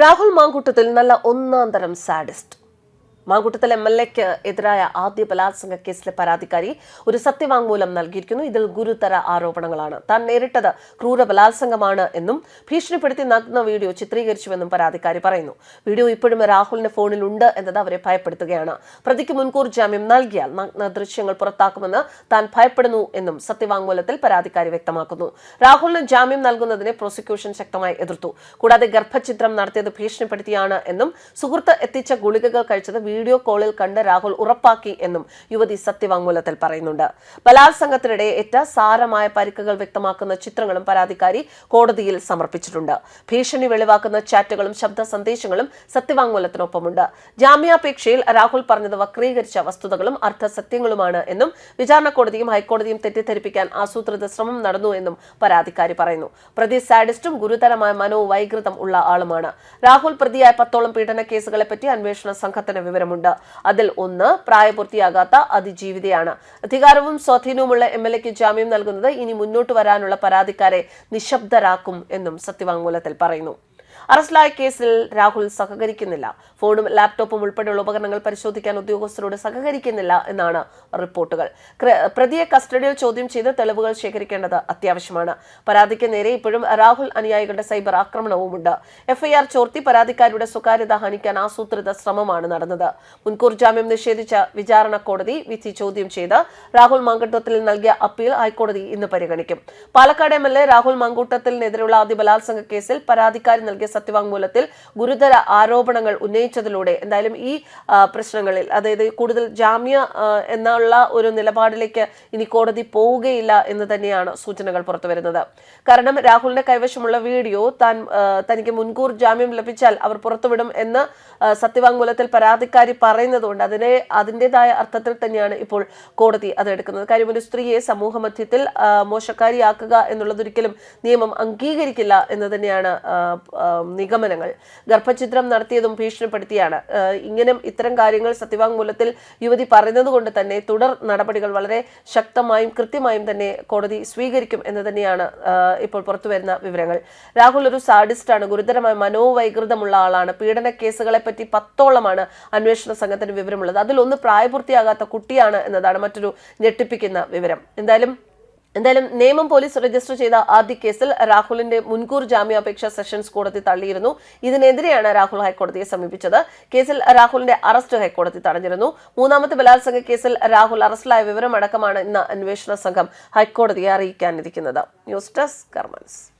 രാഹുൽ മാങ്കൂട്ടത്തിൽ നല്ല ഒന്നാം തരം സാഡിസ്റ്റ്. മാങ്കൂട്ടത്തിൽ എം എൽ എക്ക് എതിരായ ആദ്യ ബലാത്സംഗ കേസിലെ പരാതിക്കാരി ഒരു സത്യവാങ്മൂലം നൽകിയിരിക്കുന്നു. ഇതിൽ ഗുരുതര ആരോപണങ്ങളാണ്. താൻ നേരിട്ടത് ക്രൂര ബലാത്സംഗമാണ് എന്നും ഭീഷണിപ്പെടുത്തി നഗ്ന വീഡിയോ ചിത്രീകരിച്ചുവെന്നും പരാതിക്കാരി പറയുന്നു. വീഡിയോ ഇപ്പോഴും രാഹുലിന്റെ ഫോണിൽ ഉണ്ട് എന്നത് അവരെ ഭയപ്പെടുത്തുകയാണ്. പ്രതിക്ക് മുൻകൂർ ജാമ്യം നൽകിയാൽ നഗ്ന ദൃശ്യങ്ങൾ പുറത്താക്കുമെന്ന് താൻ ഭയപ്പെടുന്നു എന്നും സത്യവാങ്മൂലത്തിൽ പരാതിക്കാരി വ്യക്തമാക്കുന്നു. രാഹുലിന് ജാമ്യം നൽകുന്നതിനെ പ്രോസിക്യൂഷൻ ശക്തമായി എതിർത്തു. കൂടാതെ ഗർഭചിത്രം നടത്തിയത് ഭീഷണിപ്പെടുത്തിയാണ് എന്നും സുഹൃത്ത് എത്തിച്ച ഗുളികകൾ കഴിച്ചത് വീഡിയോ കോളിൽ കണ്ട് രാഹുൽ ഉറപ്പാക്കി എന്നും യുവതി സത്യവാങ്മൂലത്തിൽ പറയുന്നുണ്ട്. ബലാത്സംഗത്തിനിടെ ഏറ്റ സാരമായ പരിക്കുകൾ വ്യക്തമാക്കുന്ന ചിത്രങ്ങളും പരാതിക്കാരി കോടതിയിൽ സമർപ്പിച്ചിട്ടുണ്ട്. ഭീഷണി വെളിവാക്കുന്ന ചാറ്റുകളും ശബ്ദ സന്ദേശങ്ങളും സത്യവാങ്മൂലത്തിനൊപ്പമുണ്ട്. ജാമ്യാപേക്ഷയിൽ രാഹുൽ പറഞ്ഞത് വക്രീകരിച്ച വസ്തുതകളും അർത്ഥസത്യങ്ങളുമാണ് എന്നും വിചാരണ കോടതിയും ഹൈക്കോടതിയും തെറ്റിദ്ധരിപ്പിക്കാൻ ആസൂത്രിത ശ്രമം നടന്നു എന്നും പരാതിക്കാരി പറയുന്നു. പ്രതി സാഡിസ്റ്റും ഗുരുതരമായ മനോവൈകൃതം ഉള്ള ആളുമാണ്. രാഹുൽ പ്രതിയായ പത്തോളം പീഡന കേസുകളെപ്പറ്റി അന്വേഷണ സംഘത്തിന് വിവരമുണ്ട് അതിൽ ഒന്ന് പ്രായപൂർത്തിയാകാത്ത അതിജീവിതയാണ്. അധികാരവും സ്വാധീനവുമുള്ള എം എൽ എക്ക് ജാമ്യം നൽകുന്നത് ഇനി മുന്നോട്ട് വരാനുള്ള പരാതിക്കാരെ നിശബ്ദരാക്കും എന്നും സത്യവാങ്മൂലത്തിൽ പറയുന്നു. അറസ്റ്റിലായ കേസിൽ രാഹുൽ സഹകരിക്കുന്നില്ല. ഫോണും ലാപ്ടോപ്പും ഉൾപ്പെടെയുള്ള ഉപകരണങ്ങൾ പരിശോധിക്കാൻ ഉദ്യോഗസ്ഥരോട് സഹകരിക്കുന്നില്ല എന്നാണ് റിപ്പോർട്ടുകൾ. പ്രതിയെ കസ്റ്റഡിയിൽ ചോദ്യം ചെയ്ത് തെളിവുകൾ ശേഖരിക്കേണ്ടത് അത്യാവശ്യമാണ്. പരാതിക്ക് നേരെ ഇപ്പോഴും രാഹുൽ അനുയായികളുടെ സൈബർ ആക്രമണവുമുണ്ട്. എഫ്ഐആർ ചോർത്തി പരാതിക്കാരുടെ സ്വകാര്യത ഹനിക്കാൻ ആസൂത്രിത ശ്രമമാണ് നടന്നത്. മുൻകൂർ ജാമ്യം നിഷേധിച്ച വിചാരണ കോടതി വിധി ചോദ്യം ചെയ്ത് രാഹുൽ മാങ്കൂട്ടത്തിൽ നൽകിയ അപ്പീൽ ഹൈക്കോടതി ഇന്ന് പരിഗണിക്കും. Palakkad M L A Rahul മാങ്കൂട്ടത്തിനെതിരെയുള്ള ആദ്യ ബലാത്സംഗ കേസിൽ പരാതിക്കാരി നൽകിയ സത്യവാങ്മൂലത്തിൽ ഗുരുതര ആരോപണങ്ങൾ ഉന്നയിച്ചതിലൂടെ എന്തായാലും ഈ പ്രശ്നങ്ങളിൽ അതായത് കൂടുതൽ ജാമ്യ എന്നുള്ള ഒരു നിലപാടിലേക്ക് ഇനി കോടതി പോവുകയില്ല എന്ന് തന്നെയാണ് സൂചനകൾ പുറത്തു വരുന്നത്. കാരണം രാഹുലിന്റെ കൈവശമുള്ള വീഡിയോ താൻ തനിക്ക് മുൻകൂർ ജാമ്യം ലഭിച്ചാൽ അവർ പുറത്തുവിടും എന്ന് സത്യവാങ്മൂലത്തിൽ പരാതിക്കാരി പറയുന്നതുകൊണ്ട് അതിനെ അതിന്റെതായ അർത്ഥത്തിൽ തന്നെയാണ് ഇപ്പോൾ കോടതി അതെടുക്കുന്നത്. കാര്യം ഒരു സ്ത്രീയെ സമൂഹ മധ്യത്തിൽ മോശക്കാരിയാക്കുക എന്നുള്ളതൊരിക്കലും നിയമം അംഗീകരിക്കില്ല എന്ന് തന്നെയാണ് നിഗമനങ്ങൾ. ഗർഭചിത്രം നടത്തിയതും ഭീഷണിപ്പെടുത്തിയാണ്. ഇങ്ങനെ ഇത്തരം കാര്യങ്ങൾ സത്യവാങ്മൂലത്തിൽ യുവതി പറയുന്നത് കൊണ്ട് തന്നെ തുടർ നടപടികൾ വളരെ ശക്തമായും കൃത്യമായും തന്നെ കോടതി സ്വീകരിക്കും എന്ന് തന്നെയാണ് ഇപ്പോൾ പുറത്തുവരുന്ന വിവരങ്ങൾ. രാഹുൽ ഒരു സാഡിസ്റ്റ് ആണ് ഗുരുതരമായ മനോവൈകൃതമുള്ള ആളാണ്. പീഡന കേസുകളെ പറ്റി പത്തോളമാണ് അന്വേഷണ സംഘത്തിന് വിവരമുള്ളത്. അതിലൊന്ന് പ്രായപൂർത്തിയാകാത്ത കുട്ടിയാണ് എന്നതാണ് മറ്റൊരു ഞെട്ടിപ്പിക്കുന്ന വിവരം. എന്തായാലും എന്തായാലും നിയമം പോലീസ് രജിസ്റ്റർ ചെയ്ത ആദ്യ കേസിൽ രാഹുലിന്റെ മുൻകൂർ ജാമ്യാപേക്ഷ സെഷൻസ് കോടതി തള്ളിയിരുന്നു. ഇതിനെതിരെയാണ് രാഹുൽ ഹൈക്കോടതിയെ സമീപിച്ചത്. കേസിൽ രാഹുലിന്റെ അറസ്റ്റ് ഹൈക്കോടതി തടഞ്ഞിരുന്നു. മൂന്നാമത്തെ ബലാത്സംഗ കേസിൽ രാഹുൽ അറസ്റ്റിലായ വിവരമടക്കമാണ് ഇന്ന് അന്വേഷണ സംഘം ഹൈക്കോടതിയെ അറിയിക്കാനിരിക്കുന്നത്. News desk കർമൻസ്